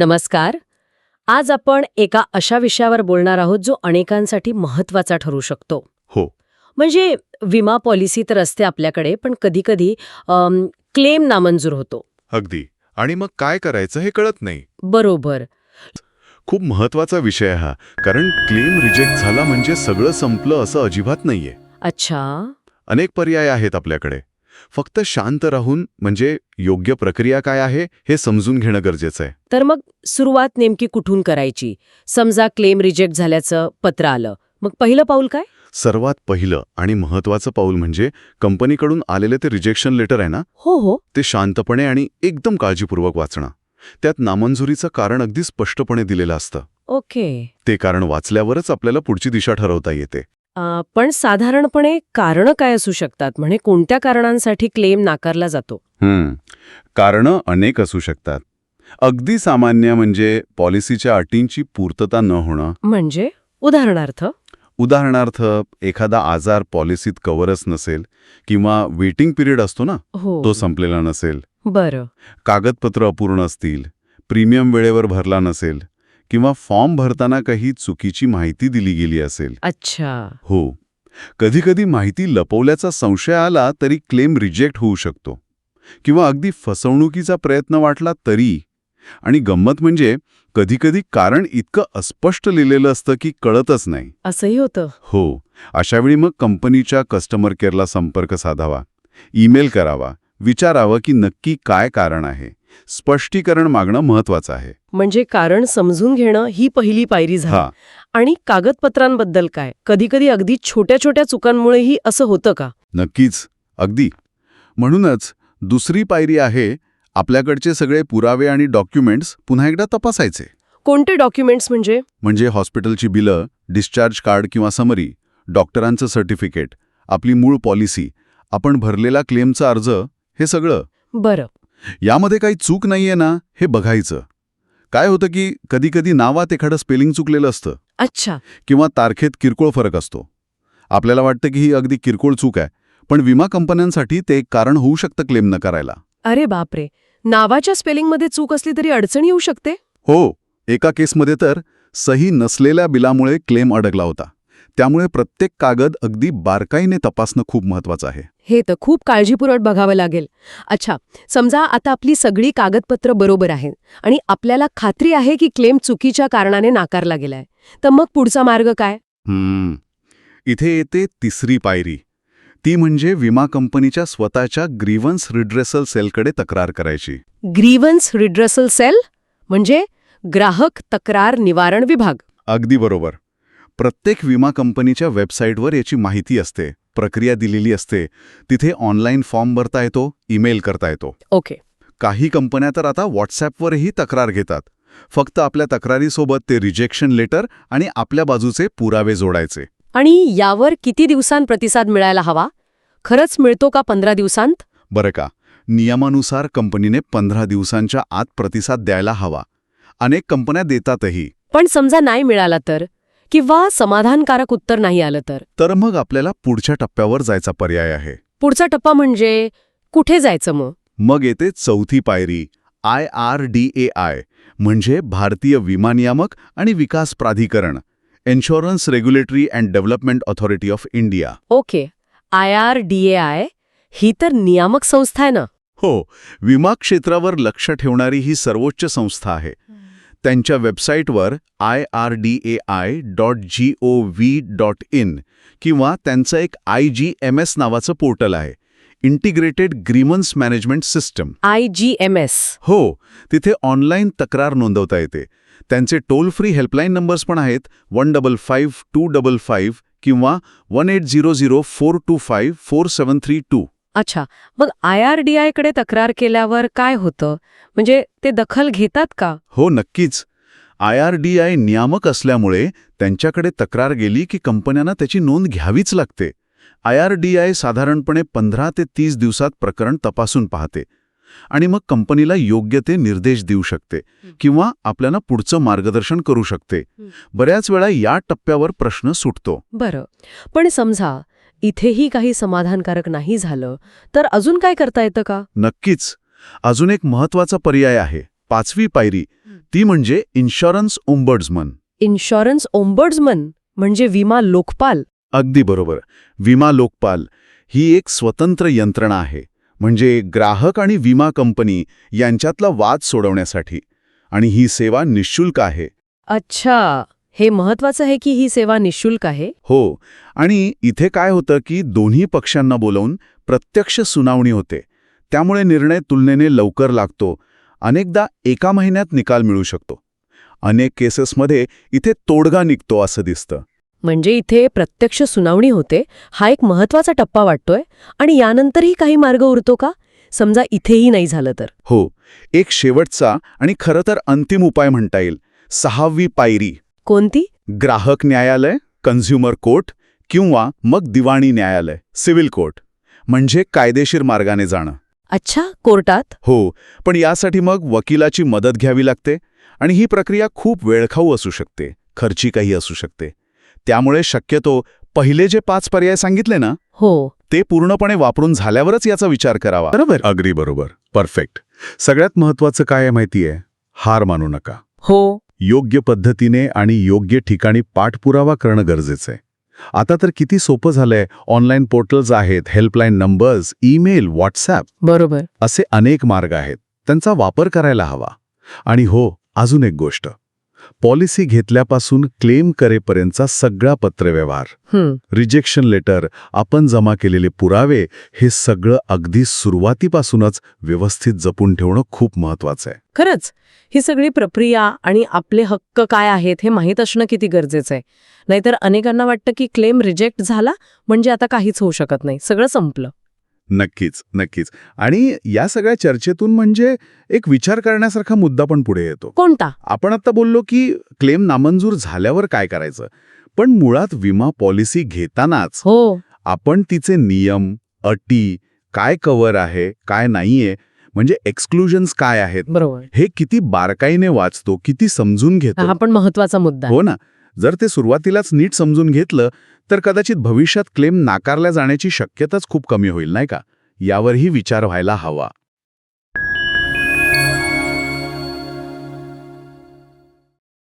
नमस्कार. आज आपण एका अशा विषयावर बोलणार आहोत जो अनेकांसाठी महत्त्वाचा ठरू शकतो. हो. म्हणजे विमा पॉलिसी तर असते आपल्याकडे पण कधीकधी अम, क्लेम नामंजूर होतो. अगदी. आणि मग काय करायचं हे कळत नाही. बरोबर. खूप महत्त्वाचा विषय हा कारण क्लेम रिजेक्ट झाला म्हणजे सगळं संपलं असं अजिबात नाहीये. अच्छा. अनेक पर्याय आहेत आपल्याकडे. फक्त शांत राहून म्हणजे योग्य प्रक्रिया काय आहे हे समजून घेणं गरजेचं आहे. तर मग सुरुवात नेमकी कुठून करायची? समजा क्लेम रिजेक्ट झाल्याचं पत्र आलं. मग पहिलं पाऊल काय? सर्वात पहिलं आणि महत्वाचं पाऊल म्हणजे कंपनीकडून आलेले ते रिजेक्शन लेटर आहे ना? हो हो. ते शांतपणे आणि एकदम काळजीपूर्वक वाचणं. त्यात नामंजुरीचं कारण अगदी स्पष्टपणे दिलेलं असतं. ओके. ते कारण वाचल्यावरच आपल्याला पुढची दिशा ठरवता येते. पण साधारणपणे कारणं काय असू शकतात? म्हणजे कोणत्या कारणांसाठी क्लेम नाकारला जातो? हम्म कारणं अनेक असू शकतात. अगदी सामान्य म्हणजे पॉलिसीच्या अटींची पूर्तता न होणं. म्हणजे? उदाहरणार्थ? उदाहरणार्थ एखादा आजार पॉलिसीत कव्हरच नसेल किंवा वेटिंग पिरियड असतो ना हो. तो संपलेला नसेल. बरं. कागदपत्र अपूर्ण असतील प्रीमियम वेळेवर भरला नसेल किंवा फॉर्म भरताना काही चुकीची माहिती दिली गेली असेल. अच्छा. हो. कधीकधी माहिती लपवल्याचा संशय आला तरी क्लेम रिजेक्ट होऊ शकतो. किंवा अगदी फसवणुकीचा प्रयत्न वाटला तरी. आणि गंमत म्हणजे कधीकधी कारण इतकं अस्पष्ट लिहिलेलं असतं की कळतच नाही. असंही होतं. हो. अशावेळी मग कंपनीच्या कस्टमर केअरला संपर्क साधावा. ईमेल करावा. विचारावं की नक्की काय कारण आहे. स्पष्टीकरण मागणं महत्वाचं आहे. म्हणजे कारण समजून घेणं ही पहिली पायरी झाली. हा. आणि कागदपत्रांबद्दल काय? कधीकधी अगदी छोट्या छोट्या चुकांमुळेही असं होतं का? नक्कीच. अगदी. म्हणूनच दुसरी पायरी आहे आपल्याकडचे सगळे पुरावे आणि डॉक्युमेंट्स पुन्हा एकदा तपासायचे. कोणते डॉक्युमेंट्स म्हणजे? म्हणजे हॉस्पिटलची बिलं डिस्चार्ज कार्ड किंवा समरी डॉक्टरांचं सर्टिफिकेट आपली मूळ पॉलिसी आपण भरलेला क्लेमचा अर्ज हे सगळं. बरं. यामध्ये काही चूक नाहीये ना हे बघायचं. काय होतं की कधीकधी नावात एखादं स्पेलिंग चुकलेलं असतं. अच्छा. किंवा तारखेत किरकोळ फरक असतो. आपल्याला वाटतं की ही अगदी किरकोळ चूक आहे पण विमा कंपन्यांसाठी ते एक कारण होऊ शकतं क्लेम न करायला. अरे बापरे! नावाच्या स्पेलिंगमध्ये चूक असली तरी अडचण येऊ शकते? हो एका केसमध्ये तर सही नसलेल्या बिलामुळे क्लेम अडकला होता. त्यामुळे प्रत्येक कागद अगदी बारकाईने तपासणं खूप महत्वाचं आहे. हे तर खूप काळजीपूर्वक बघावं लागेल. अच्छा समजा आता आपली सगळी कागदपत्र बरोबर आहेत आणि आपल्याला खात्री आहे की क्लेम चुकीच्या कारणाने नाकारला गेलाय तर मग पुढचा मार्ग काय? हम्म. इथे येते तिसरी पायरी. ती म्हणजे विमा कंपनीच्या स्वतःच्या ग्रीव्हन्स रिड्रेसल सेलकडे तक्रार करायची. Grievance redressal cell? म्हणजे ग्राहक तक्रार निवारण विभाग. अगदी बरोबर. प्रत्येक विमा कंपनीच्या वेबसाईटवर याची माहिती असते प्रक्रिया दिलेली असते. तिथे ऑनलाईन फॉर्म भरता येतो ईमेल करता येतो. ओके. काही कंपन्या तर आता व्हॉट्सॲपवरही तक्रार घेतात. फक्त आपल्या तक्रारीसोबत ते रिजेक्शन लेटर आणि आपल्या बाजूचे पुरावे जोडायचे. आणि यावर किती दिवसांत प्रतिसाद मिळायला हवा? खरंच मिळतो का पंधरा दिवसांत? बरं का. नियमानुसार कंपनीने पंधरा दिवसांच्या आत प्रतिसाद द्यायला हवा. अनेक कंपन्या देतातही. पण समजा नाही मिळाला तर? किंवा समाधानकारक उत्तर नाही आलं तर? तर मग आपल्याला पुढच्या टप्प्यावर जायचा पर्याय आहे. पुढचा टप्पा म्हणजे कुठे जायचं मग? मग येते चौथी पायरी I R D A I म्हणजे भारतीय विमा नियामक आणि विकास प्राधिकरण insurance regulatory and development authority of India okay I R D A I ही तर नियामक संस्था आहे ना? हो विमा क्षेत्रावर लक्ष ठेवणारी ही सर्वोच्च संस्था आहे. त्यांच्या वेबसाईटवर I R D A I dot G O V dot in किंवा त्यांचं एक आय जी एम एस नावाचं पोर्टल आहे. Integrated grievance management system I G M S हो तिथे ऑनलाईन तक्रार नोंदवता येते. त्यांचे टोल फ्री हेल्पलाईन नंबर्स पण आहेत one double five two double five किंवा one eight zero zero four two five four seven three two अच्छा मग आय आर डी आयकडे तक्रार केल्यावर काय होतं? म्हणजे ते दखल घेतात का? हो नक्कीच. आय आर डी आय नियामक असल्यामुळे त्यांच्याकडे तक्रार गेली की कंपन्यांना त्याची नोंद घ्यावीच लागते. आय आर डी आय साधारणपणे पंधरा ते तीस दिवसात प्रकरण तपासून पाहते. आणि मग कंपनीला योग्य ते निर्देश देऊ शकते किंवा आपल्याला पुढचं मार्गदर्शन करू शकते. बऱ्याच वेळा या टप्प्यावर प्रश्न सुटतो. बरं. पण समजा इथेही काही समाधानकारक नाही झालं तर अजून काय करता येतं का? नक्कीच. अजून एक महत्त्वाचा पर्याय आहे. पाचवी पायरी ती म्हणजे इन्शुरन्स ओम्बर्ड्समन इन्शुरन्स ओम्बर्ड्समन म्हणजे विमा लोकपाल. अगदी बरोबर. विमा लोकपाल ही एक स्वतंत्र यंत्रणा आहे. म्हणजे ग्राहक आणि विमा कंपनी यांच्यातला वाद सोडवण्यासाठी. आणि ही सेवा निशुल्क आहे. अच्छा. हे महत्वाचं आहे की ही सेवा निशुल्क आहे? हो आणि इथे काय होतं की दोन्ही पक्षांना बोलवून प्रत्यक्ष सुनावणी होते. त्यामुळे निर्णय तुलनेने लवकर लागतो. अनेकदा एका महिन्यात निकाल मिळू शकतो. अनेक केसेसमध्ये इथे तोडगा निघतो असं दिसतं. म्हणजे इथे प्रत्यक्ष सुनावणी होते हा एक महत्त्वाचा टप्पा वाटतोय आणि यानंतरही काही मार्ग उरतो का? समजा इथेही नाही झालं तर. हो एक शेवटचा आणि खरं तर अंतिम उपाय म्हणता येईल. सहावी पायरी. कोणती? ग्राहक न्यायालय कन्झ्युमर कोर्ट किंवा मग दिवाणी न्यायालय सिव्हिल कोर्ट म्हणजे कायदेशीर मार्गाने जाणं. अच्छा कोर्टात? हो पण यासाठी मग वकिलाची मदत घ्यावी लागते आणि ही प्रक्रिया खूप वेळखाऊ असू शकते खर्चिकही असू शकते. त्यामुळे शक्यतो पहिले जे पाच पर्याय सांगितले ना हो. ते पूर्णपणे वापरून झाल्यावरच याचा विचार करावा. बरोबर. अगदी बरोबर. परफेक्ट. सगळ्यात महत्वाचं काय आहे माहितीये? हार मानू नका. हो. योग्य पद्धतीने आणि योग्य ठिकाणी पाठपुरावा करणं गरजेचं आहे. आता तर किती सोपं झालंय. ऑनलाईन पोर्टल्स आहेत हेल्पलाईन नंबर्स ईमेल व्हॉट्सॲप बरोबर. असे अनेक मार्ग आहेत. त्यांचा वापर करायला हवा. आणि हो अजून एक गोष्ट. पॉलिसी घेतल्यापासून क्लेम करेपर्यंतचा सगळा पत्रव्यवहार. रिजेक्शन लेटर आपण जमा केलेले पुरावे हे सगळं अगदी सुरुवातीपासूनच व्यवस्थित जपून ठेवणं खूप महत्वाचं आहे खरंच ही सगळी प्रक्रिया आणि आपले हक्क काय आहेत हे माहीत असणं किती गरजेचं आहे नाहीतर अनेकांना वाटतं की क्लेम रिजेक्ट झाला म्हणजे आता काहीच होऊ शकत नाही. सगळं संपलं. नक्कीच नक्कीच. आणि या सगळ्या चर्चेतून म्हणजे एक विचार करण्यासारखा मुद्दा पण पुढे येतो. कोणता? आपण आता बोललो की क्लेम नामंजूर झाल्यावर काय करायचं? पण मुळात विमा पॉलिसी घेतानाच हो. आपण तिचे नियम अटी काय कव्हर आहे काय नाहीये म्हणजे एक्सक्लुजन्स काय आहेत बरोबर. हे किती बारकाईने वाचतो किती समजून घेतो. हा पण महत्त्वाचा मुद्दा आहे. हो ना. जर ते सुरुवातीलाच नीट समजून घेतलं तर कदाचित भविष्यात क्लेम नाकारल्या जाण्याची शक्यताच खूप कमी होईल नाही का? यावरही विचार व्हायला हवा.